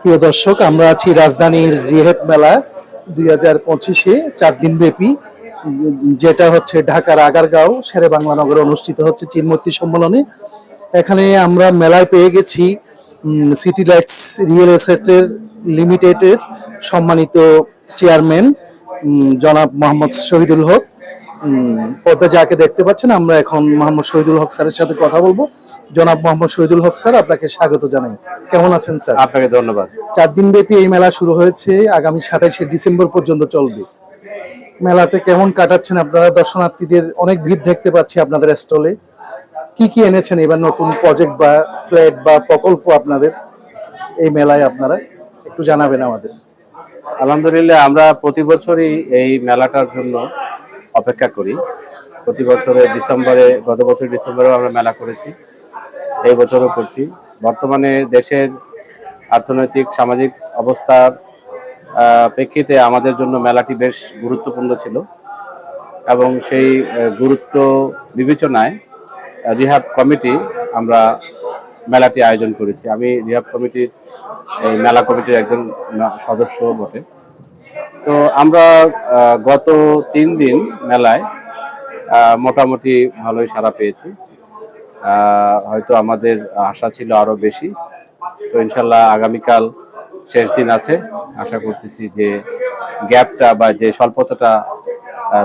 প্রিয় দর্শক, আমরা আছি রাজধানীর রিহেট মেলা দুই হাজার পঁচিশে, চার দিন ব্যাপী, যেটা হচ্ছে ঢাকার আগারগাঁও, শেরে বাংলা নগরে অনুষ্ঠিত হচ্ছে চিনমূর্তি সম্মেলনে। এখানে আমরা মেলায় পেয়ে গেছি সিটি লাইটস রিয়েল এস্টেটের লিমিটেডের সম্মানিত চেয়ারম্যান জনাব মোহাম্মদ শহীদুল হক। পদ্মা যাকে দেখতে পাচ্ছেন আমরা এখন মোহাম্মদ শহীদুল হক স্যারের সাথে কথা বলব। জনাব মোহাম্মদ শহীদুল হক স্যার আপনাকে স্বাগত জানাই। কেমন আছেন স্যার? আপনাকে ধন্যবাদ। চার দিন ব্যাপী এই মেলা শুরু হয়েছে আগামী সাতাইশে ডিসেম্বর পর্যন্ত চলবে। মেলাতে কেমন কাটাচ্ছেন আপনারা? দর্শনার্থীদের অনেক ভিড় দেখতে পাচ্ছি আপনাদের স্টলে। কি কি এনেছেন এবার নতুন প্রজেক্ট বা ফ্ল্যাট বা প্রকল্প আপনাদের? এই মেলায় আপনারা একটু জানাবেন আমাদের। আলহামদুলিল্লাহ আমরা প্রতি বছরই এই মেলাটার জন্য অপেক্ষা করি। প্রতি বছরে ডিসেম্বরে, গত বছর ডিসেম্বরেও আমরা মেলা করেছি, এই বছরও করছি। বর্তমানে দেশের অর্থনৈতিক, সামাজিক অবস্থার প্রেক্ষিতে আমাদের জন্য মেলাটি বেশ গুরুত্বপূর্ণ ছিল এবং সেই গুরুত্ব বিবেচনায় রিহাব কমিটি আমরা মেলাটি আয়োজন করেছি। আমি রিহাব কমিটির, এই মেলা কমিটির একজন সদস্য বটে। তো আমরা গত তিন দিন মেলায় মোটামুটি ভালোই সাড়া পেয়েছি। হয়তো আমাদের আশা ছিল আরও বেশি। তো ইনশাল্লাহ আগামীকাল শেষ দিন আছে। আশা করতেছি যে গ্যাপটা বা যে স্বল্পতাটা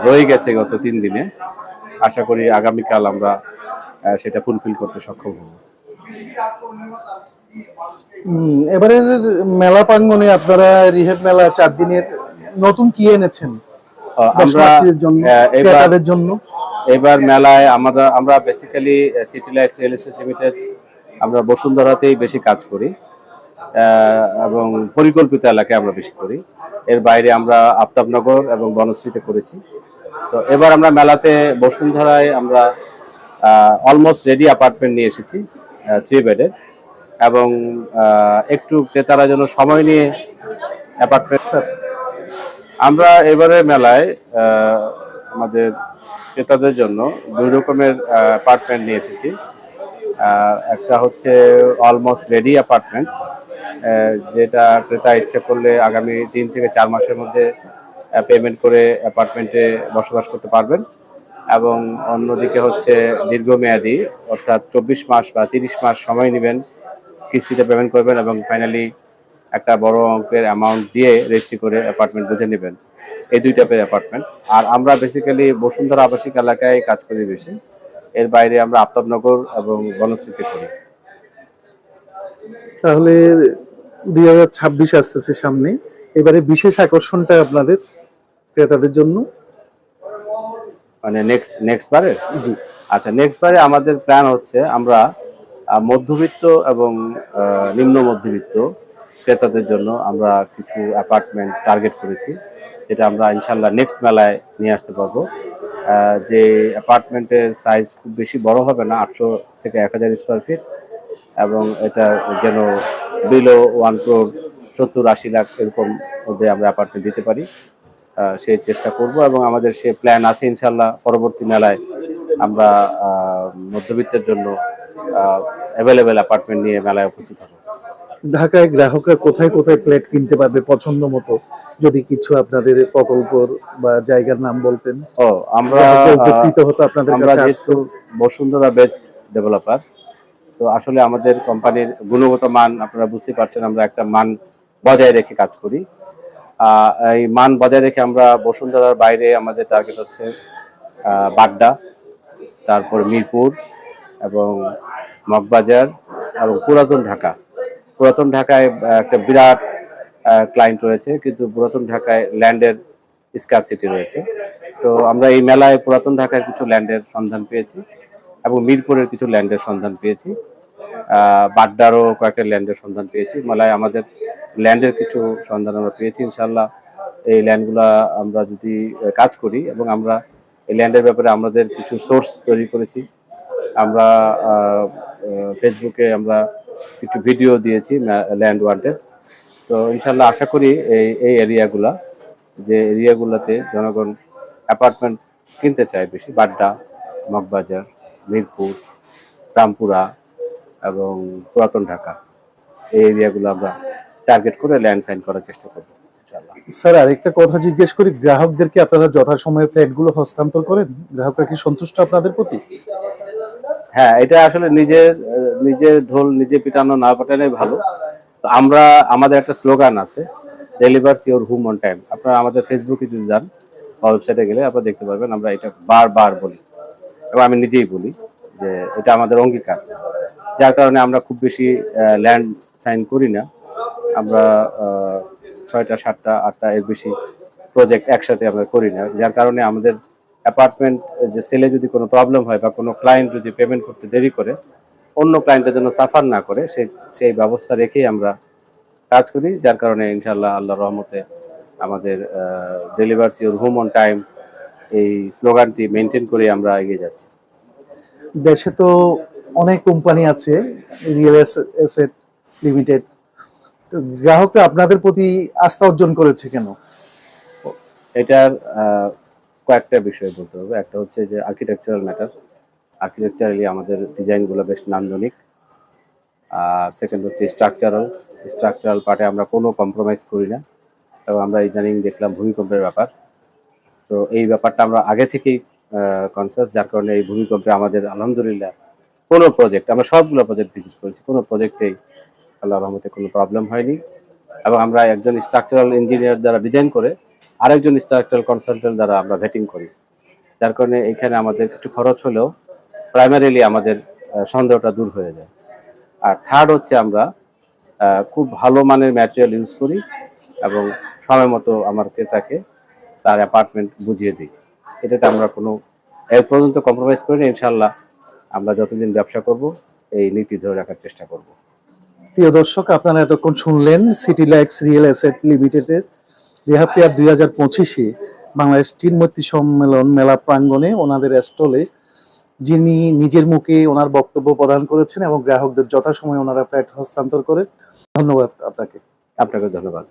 রয়ে গেছে গত তিন দিনে, আশা করি আগামীকাল আমরা সেটা ফুলফিল করতে সক্ষম হব। এবারের মেলা প্রাঙ্গনে আপনারা রিহেব মেলা চার দিনের নতুন কি এনেছেন? দর্শনার্থীদের জন্য ক্রেতাদের জন্য? এবার মেলায় আমরা আমরা basically city lights real estate limited আমরা বসুন্ধরাতেই বেশি কাজ করি এবং পরিকল্পিত এলাকায় আমরা বেশি করি। এর বাইরে আমরা আফতাবনগর এবং বনশ্রীতে করেছি। তো এবার আমরা মেলাতে বসুন্ধরায় আমরা অলমোস্ট রেডি অ্যাপার্টমেন্ট নিয়ে এসেছি থ্রি বেডের এবং একটু ক্রেতারা যেন সময় নিয়ে অ্যাপার্টমেন্ট স্যার আমরা এবারে মেলায় আমাদের ক্রেতাদের জন্য দুই রকমের অ্যাপার্টমেন্ট নিয়ে এসেছি। একটা হচ্ছে অলমোস্ট রেডি অ্যাপার্টমেন্ট যেটা ক্রেতা ইচ্ছে করলে আগামী তিন থেকে চার মাসের মধ্যে পেমেন্ট করে অ্যাপার্টমেন্টে বসবাস করতে পারবেন। এবং অন্যদিকে হচ্ছে দীর্ঘমেয়াদী, অর্থাৎ চব্বিশ মাস বা তিরিশ মাস সময় নেবেন, কিস্তিতে পেমেন্ট করবেন এবং ফাইনালি একটা বড় অঙ্কের অ্যামাউন্ট দিয়ে রেজিস্ট্রি করে অ্যাপার্টমেন্ট বুঝে নেবেন। এই দুই টাইপের অ্যাপার্টমেন্ট আর আমরা বেসিক্যালি বসুন্ধরা আবাসিক এলাকায় কাজ করি বেশি। এর বাইরে আমরা আফতাবনগর এবং বনশ্রীতে করি। তাহলে দুই হাজার ছাব্বিশ আসতেছে সামনে। এবারে বিশেষ আকর্ষণটা আপনাদের ক্রেতাদের জন্য? মানে নেক্সট নেক্সট বারে জি। আচ্ছা নেক্সট বারে আমাদের প্ল্যান হচ্ছে আমরা মধ্যবিত্ত এবং নিম্ন মধ্যবিত্ত ক্রেতাদের জন্য আমরা কিছু অ্যাপার্টমেন্ট টার্গেট করেছি, যেটা আমরা ইনশাল্লাহ নেক্সট মেলায় নিয়ে আসতে পারব। যে অ্যাপার্টমেন্টের সাইজ খুব বেশি বড় হবে না, আটশো থেকে এক হাজার স্কোয়ার ফিট এবং এটা যেন বিলো ওয়ান ক্রোর সত্তর আশি লাখ এরকম মধ্যে আমরা অ্যাপার্টমেন্ট দিতে পারি। সেই চেষ্টা করব এবং আমাদের সে প্ল্যান আছে ইনশাল্লাহ পরবর্তী মেলায় আমরা মধ্যবিত্তের জন্য অ্যাভেলেবেল অ্যাপার্টমেন্ট নিয়ে মেলায় উপস্থিত হব। ঢাকায় গ্রাহকরা কোথায় কোথায় ফ্ল্যাট কিনতে পারবে পছন্দ মতো? যদি কিছু আপনাদের প্রকল্পর বা জায়গার নাম বলতেন। ও আমরা উপকৃত হতো আপনাদের কাছে বসুন্ধরা বেস্ট ডেভেলপার তো আসলে আমাদের কোম্পানির গুণগত মান আপনারা বুঝতে পারছেন আমরা একটা মান বজায় রেখে কাজ করি। এই মান বজায় রেখে আমরা বসুন্ধরার বাইরে আমাদের টার্গেট হচ্ছে বাড্ডা তারপর মিরপুর এবং মগবাজার এবং পুরাতন ঢাকা। পুরাতন ঢাকায় একটা বিরাট ক্লায়েন্ট রয়েছে, কিন্তু পুরাতন ঢাকায় ল্যান্ডের স্কারসিটি রয়েছে। তো আমরা এই মেলায় পুরাতন ঢাকায় কিছু ল্যান্ডের সন্ধান পেয়েছি এবং মিরপুরের কিছু ল্যান্ডের সন্ধান পেয়েছি। বাড্ডারও কয়েকটা ল্যান্ডের সন্ধান পেয়েছি। মেলায় আমাদের ল্যান্ডের কিছু সন্ধান আমরা পেয়েছি ইনশাল্লাহ এই ল্যান্ডগুলা আমরা যদি কাজ করি এবং আমরা এই ল্যান্ডের ব্যাপারে আমাদের কিছু সোর্স তৈরি করেছি। আমরা ফেসবুকে আমরা কিছু ভিডিও দিয়েছি ল্যান্ড ওয়ান্টেড তো ইনশাল্লাহ আশা করি এই এই এরিয়াগুলা যে এরিয়াগুলোতে জনগণ অ্যাপার্টমেন্ট কিনতে চায় বেশি, বাড্ডা, মগবাজার, মিরপুর, রামপুরা এবং পুরাতন ঢাকা, এই এরিয়াগুলো আমরা টার্গেট করে ল্যান্ড সাইন করার চেষ্টা করব স্যার, আরেকটা কথা জিজ্ঞেস করি গ্রাহকদেরকে আপনারা যথাসময়ে ফ্ল্যাটগুলো হস্তান্তর করেন? গ্রাহকরা কি সন্তুষ্ট আপনাদের প্রতি? হ্যাঁ এটা আসলে নিজের নিজের ঢোল নিজে পিটানো না পাঠানোই ভালো। তো আমরা, আমাদের একটা স্লোগান আছে delivers your home on time আপনারা আমাদের ফেসবুকে যদি যান ওয়েবসাইটে গেলে আপনারা দেখতে পারবেন, আমরা এটা বারবার বলি। এবং আমি নিজেই বলি যে এটা আমাদের অঙ্গীকার। যার কারণে আমরা খুব বেশি ল্যান্ড সাইন করি না। আমরা ছয়টা, সাতটা, আটটা এর বেশি প্রজেক্ট একসাথে আমরা করি না। যার কারণে আমাদের অ্যাপার্টমেন্ট যে সেলে যদি কোনো প্রবলেম হয় বা কোনো ক্লায়েন্ট যদি পেমেন্ট করতে দেরি করে অন্য ক্লায়েন্টের জন্য সাফার না করে সেই সেই ব্যবস্থা রেখেই আমরা কাজ করি যার কারণে ইনশাল্লাহ আল্লাহ রহমতে আমাদের delivers your home on time এই স্লোগানটি মেনটেন করে আমরা এগিয়ে যাচ্ছি। দেশে তো অনেক কোম্পানি আছে রিয়েল এসেট লিমিটেড তো গ্রাহকরা আপনাদের প্রতি আস্থা অর্জন করেছে কেন? এটার কয়েকটা বিষয় বলতে হবে। একটা হচ্ছে যে আর্কিটেকচারাল ম্যাটার আর্কিটেকচারালি আমাদের ডিজাইনগুলো বেশ নান্দনিক। আর সেকেন্ড হচ্ছে স্ট্রাকচারাল স্ট্রাকচারাল পার্টে আমরা কোনো কম্প্রোমাইজ করি না। এবং আমরা ইদানিং দেখলাম ভূমিকম্পের ব্যাপার। তো এই ব্যাপারটা আমরা আগে থেকেই কনসাস যার কারণে এই ভূমিকম্পে আমাদের আলহামদুলিল্লাহ কোনো প্রজেক্ট আমরা সবগুলো প্রজেক্ট ভিজিট করেছি। কোনো প্রজেক্টেই আল্লাহ রহমতে কোনো প্রবলেম হয়নি। এবং আমরা একজন স্ট্রাকচারাল ইঞ্জিনিয়ার দ্বারা ডিজাইন করে আরেকজন স্ট্রাকচারাল কনসালটেন্ট দ্বারা আমরা ভেটিং করি। যার কারণে এখানে আমাদের একটু খরচ হলেও প্রাইমারিলি আমাদের সন্দেহটা দূর হয়ে যায়। আর থার্ড হচ্ছে আমরা খুব ভালো মানের ম্যাটেরিয়াল ইউজ করি এবং সময় মতো আমার ক্রেতাকে তার অ্যাপার্টমেন্ট বুঝিয়ে দিই। এটাতে আমরা কোনো এর পর্যন্ত কম্প্রোমাইজ করি না ইনশাল্লাহ আমরা যতদিন ব্যবসা করব, এই নীতি ধরে রাখার চেষ্টা করব। প্রিয় দর্শক, আপনারা এতক্ষণ শুনলেন সিটি লাইটস রিয়েল এসেট লিমিটেডের রেহাপিয়া দুই হাজার পঁচিশে বাংলাদেশ চিনমৈত্রী সম্মেলন মেলা প্রাঙ্গণে ওনাদের স্টলে যিনি নিজের মুখে ওনার বক্তব্য প্রদান করেছেন এবং গ্রাহকদের যথাসময়ে ওনারা ফ্ল্যাট হস্তান্তর করেন। ধন্যবাদ আপনাকে। আপনাকে ধন্যবাদ।